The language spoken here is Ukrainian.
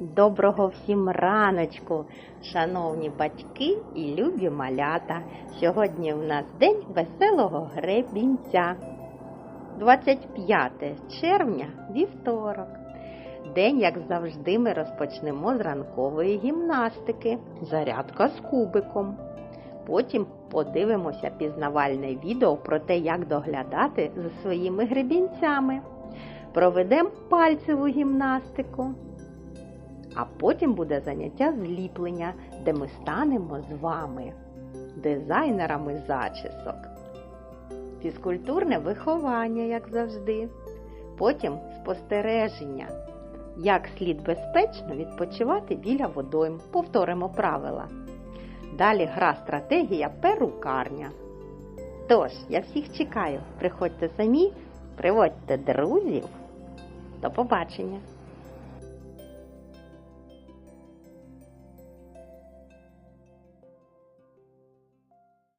Доброго всім раночку, шановні батьки і любі малята. Сьогодні в нас день веселого гребінця. 25 червня, вівторок. День, як завжди, ми розпочнемо з ранкової гімнастики, зарядка з кубиком. Потім подивимося пізнавальне відео про те, як доглядати за своїми гребінцями. Проведемо пальцеву гімнастику. А потім буде заняття зліплення, де ми станемо з вами, дизайнерами зачісок. Фізкультурне виховання, як завжди. Потім спостереження, як слід безпечно відпочивати біля водойм. Повторимо правила. Далі гра стратегія перукарня. Тож, я всіх чекаю. Приходьте самі, приводьте друзів. До побачення!